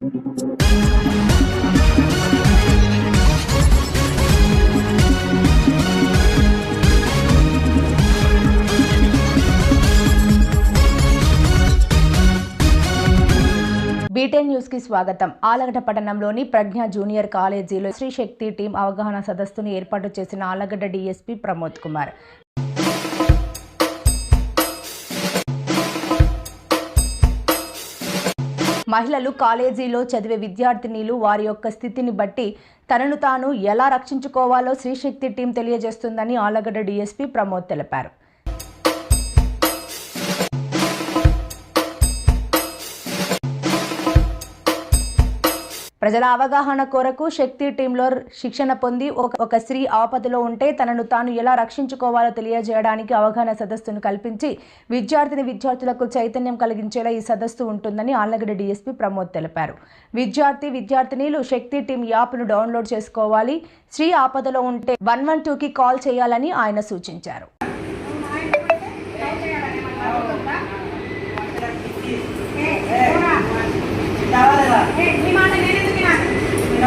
Beaten న్యూస్కి స్వాగతం. ఆలగడ్డ పట్టణంలోని ప్రజ్ఞ జూనియర్ కాలేజీలో శ్రీశక్తి టీం అవగాహన సదస్సును ఏర్పాటు చేసిన ఆలగడ్డ డీఎస్పీ ప్రమోద్ కుమార్. మహిళలు కాలేజీలో చదివే విద్యార్థినిలు వారి యొక్క స్థితిని బట్టి తనను తాను ఎలా రక్షించుకోవాలో శ్రీశక్తి టీం తెలియజేస్తుందని ఆలగడ్డ డీఎస్పీ ప్రమోద్ తెలిపారు. ప్రజల అవగాహన కొరకు శక్తి టీంలో శిక్షణ పొంది ఒక ఒక స్త్రీ ఆపదలో ఉంటే తనను తాను ఎలా రక్షించుకోవాలో తెలియజేయడానికి అవగాహన సదస్సును కల్పించి విద్యార్థిని విద్యార్థులకు చైతన్యం కలిగించేలా ఈ సదస్సు ఉంటుందని ఆళ్ళగడ్డ డీఎస్పీ ప్రమోద్ తెలిపారు. విద్యార్థి విద్యార్థినిలు శక్తి టీం యాప్ను డౌన్లోడ్ చేసుకోవాలి. స్త్రీ ఆపదలో ఉంటే వన్ వన్ టూకి కాల్ చేయాలని ఆయన సూచించారు ఏ, నీ మాట నేను ఎందుకు వినాలి? ఎందుకు వినాలి? నేను నీకోసం నేను మాట్లాడతాను. ఏ, జరుగు. నేను విననురా, ఏం చేస్తావు? నేను కాదు కదా, ఎవరిని ప్రేమించను. జరుగు. మా అమ్మ నాన్న చెప్పినట్టు నేను వింటా.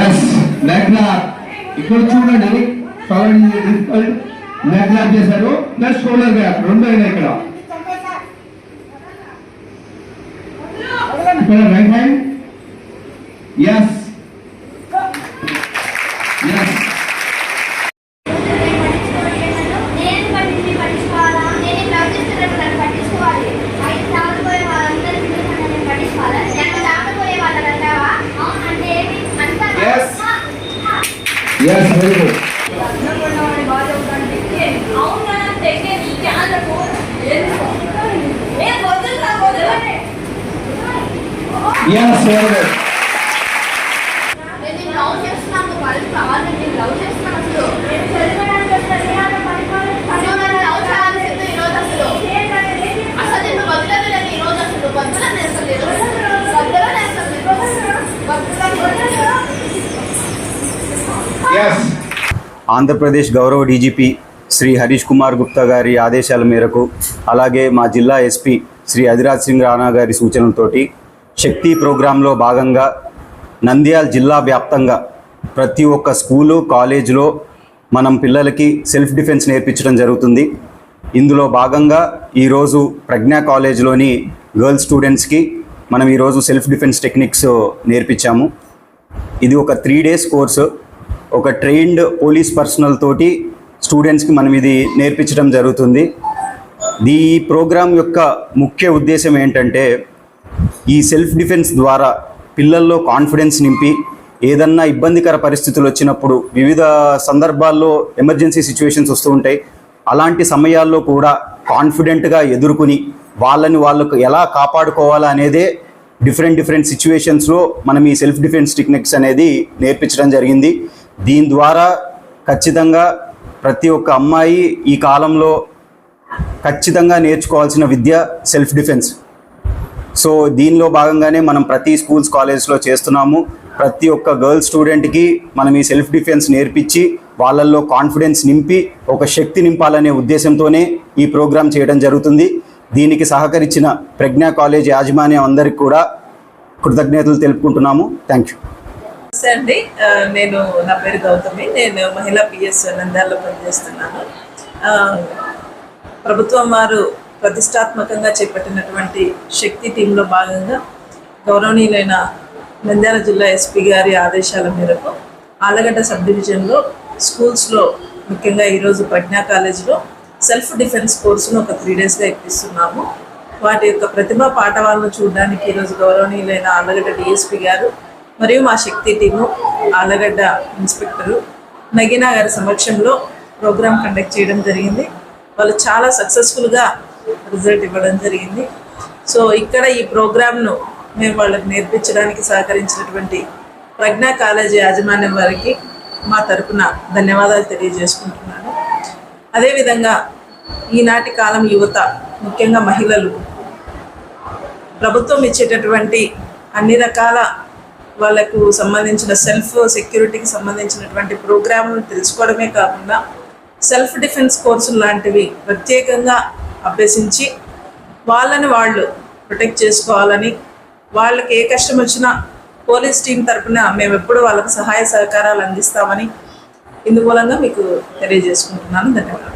ఎస్ బ్యాక్లాగ్ ఇక్కడ చూడండి. బ్యాక్లాగ్ చేశారు ప్లస్ షోల్డర్ గ్యాప్ రెండు ఇక్కడ ఇక్కడ. Yes. Yes very good yes very good Andhra Pradesh గౌరవ డీజీపీ శ్రీ హరీష్ కుమార్ గుప్తా గారి ఆదేశాల మేరకు అలాగే మా జిల్లా ఎస్పీ శ్రీ అధిరాజ్ సింగ్ రాణా గారి సూచనలతోటి శక్తి ప్రోగ్రాంలో భాగంగా నంద్యాల జిల్లా వ్యాప్తంగా ప్రతి ఒక్క స్కూలు కాలేజీలో మనం పిల్లలకి సెల్ఫ్ డిఫెన్స్ నేర్పించడం జరుగుతుంది. ఇందులో భాగంగా ఈరోజు ప్రజ్ఞా కాలేజ్లోని గర్ల్స్ స్టూడెంట్స్కి మనం ఈరోజు సెల్ఫ్ డిఫెన్స్ టెక్నిక్స్ నేర్పించాము. ఇది ఒక త్రీ డేస్ కోర్సు. ఒక ట్రైన్డ్ పోలీస్ పర్సనల్ తోటి స్టూడెంట్స్కి మనం ఇది నేర్పించడం జరుగుతుంది. ఈ ప్రోగ్రాం యొక్క ముఖ్య ఉద్దేశం ఏంటంటే ఈ సెల్ఫ్ డిఫెన్స్ ద్వారా పిల్లల్లో కాన్ఫిడెన్స్ నింపి ఏదన్నా ఇబ్బందికర పరిస్థితులు వచ్చినప్పుడు వివిధ సందర్భాల్లో ఎమర్జెన్సీ సిచ్యువేషన్స్ వస్తూ ఉంటాయి. అలాంటి సమయాల్లో కూడా కాన్ఫిడెంట్గా ఎదుర్కొని వాళ్ళని వాళ్ళకు ఎలా కాపాడుకోవాలా అనేదే డిఫరెంట్ డిఫరెంట్ సిచ్యువేషన్స్లో మనం ఈ సెల్ఫ్ డిఫెన్స్ టెక్నిక్స్ అనేది నేర్పించడం జరిగింది. దీని ద్వారా ఖచ్చితంగా ప్రతి ఒక్క అమ్మాయి ఈ కాలంలో ఖచ్చితంగా నేర్చుకోవాల్సిన విద్య సెల్ఫ్ డిఫెన్స్. సో దీనిలో భాగంగానే మనం ప్రతి స్కూల్స్ కాలేజెస్లో చేస్తున్నాము. ప్రతి ఒక్క గర్ల్ స్టూడెంట్కి మనం ఈ సెల్ఫ్ డిఫెన్స్ నేర్పించి వాళ్ళల్లో కాన్ఫిడెన్స్ నింపి ఒక శక్తి నింపాలనే ఉద్దేశంతోనే ఈ ప్రోగ్రాం చేయడం జరుగుతుంది. దీనికి సహకరించిన ప్రజ్ఞా కాలేజ్ యాజమాన్యం అందరికి కూడా కృతజ్ఞతలు తెలుపుకుంటున్నాము. థ్యాంక్ యూ నమస్తే అండి. నేను నా పేరు గౌతమి. నేను మహిళా పిఎస్ నంద్యాలలో పనిచేస్తున్నాను. ప్రభుత్వం వారు ప్రతిష్టాత్మకంగా చేపట్టినటువంటి శక్తి టీంలో భాగంగా గౌరవనీయులైన నంద్యాల జిల్లా ఎస్పీ గారి ఆదేశాల మేరకు ఆలగడ్డ సబ్ డివిజన్లో స్కూల్స్లో ముఖ్యంగా ఈరోజు ప్రజ్ఞా కాలేజీలో సెల్ఫ్ డిఫెన్స్ కోర్సును ఒక త్రీ డేస్గా ఇప్పిస్తున్నాము. వాటి యొక్క ప్రతిభ పాఠవాలను చూడడానికి ఈరోజు గౌరవనీయులైన ఆలగడ్డ డిఎస్పీ గారు మరియు మా శక్తి టీము ఆలగడ్డ ఇన్స్పెక్టరు నగీనా గారి సమక్షంలో ప్రోగ్రామ్ కండక్ట్ చేయడం జరిగింది. వాళ్ళు చాలా సక్సెస్ఫుల్గా రిజల్ట్ ఇవ్వడం జరిగింది. సో ఇక్కడ ఈ ప్రోగ్రామ్ను మేము వాళ్ళకి నేర్పించడానికి సహకరించినటువంటి ప్రజ్ఞా కాలేజీ యాజమాన్యం వారికి మా తరపున ధన్యవాదాలు తెలియజేసుకుంటున్నాను. అదేవిధంగా ఈనాటి కాలం యువత ముఖ్యంగా మహిళలు ప్రభుత్వం ఇచ్చేటటువంటి అన్ని రకాల వాళ్ళకు సంబంధించిన సెల్ఫ్ సెక్యూరిటీకి సంబంధించినటువంటి ప్రోగ్రాంలను తెలుసుకోవడమే కాకుండా సెల్ఫ్ డిఫెన్స్ కోర్సులు లాంటివి ప్రత్యేకంగా అభ్యసించి వాళ్ళని వాళ్ళు ప్రొటెక్ట్ చేసుకోవాలని వాళ్ళకి ఏ కష్టం వచ్చినా పోలీస్ టీం తరపున మేము ఎప్పుడు వాళ్ళకు సహాయ సహకారాలు అందిస్తామని ఇందుమూలంగా మీకు తెలియజేసుకుంటున్నాను. ధన్యవాదాలు.